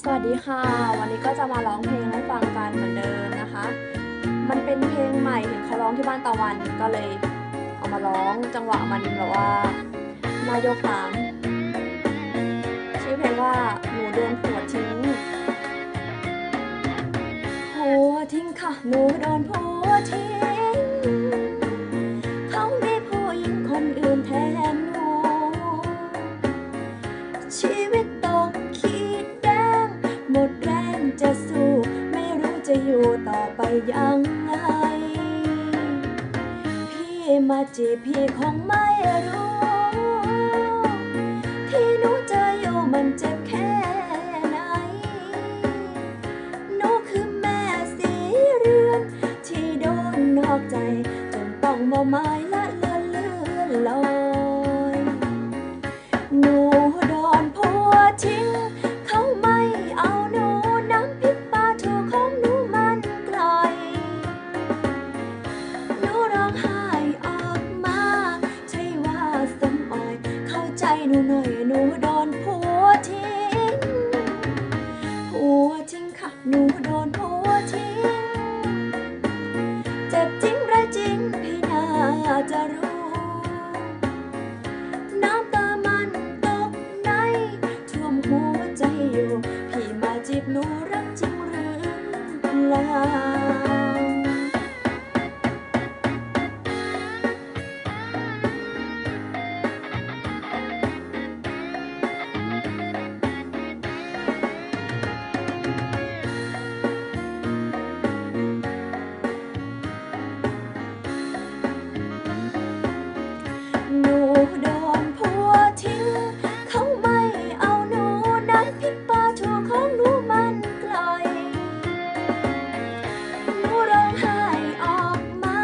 สวัสดีค่ะ วันนี้ก็จะมาร้องเพลงให้ฟังกันเหมือนเดิมนะคะ มันเป็นเพลงใหม่เห็นเขาร้องที่บ้านตะวันก็เลยเอามาร้องจังหวะมันแบบว่านายกตามชื่อเพลงว่าหนูโดนผัวทิ้งผัวทิ้งค่ะ หนูโดนผัวทิ้งเขามีผู้หญิงคนอื่นแทนหนูชี จะอยู่ต่อไปยังไง พี่มาจีบพี่คงไม่รู้ ที่หนูเจออยู่มันเจ็บแค่ไหน หนูคือแม่สีเรือน ที่โดนนอกใจ จนต้องมาไม้ละเลือนเลือนลอย หนู หนูหน่อยหนูโดนผัวทิ้งผัวทิ้งค่ะหนูโดนผัวทิ้งเจ็บจริงไรจริงพี่น่าจะรู้น้ำตามันตกในท่วมหัวใจอยู่พี่มาจีบหนูรักจริงหรือเปล่า โดนผัวทิ้ง เขาไม่เอาหนูน้ำพริกปลาทูของหนูมันกลอย หนูร้องไห้ออกมา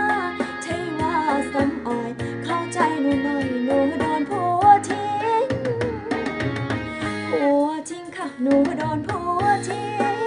ใช่ว่าสำอ่อย เข้าใจหนูหน่อยหนูโดนผัวทิ้ง ผัวทิ้งค่ะหนูโดนผัวทิ้ง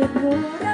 segura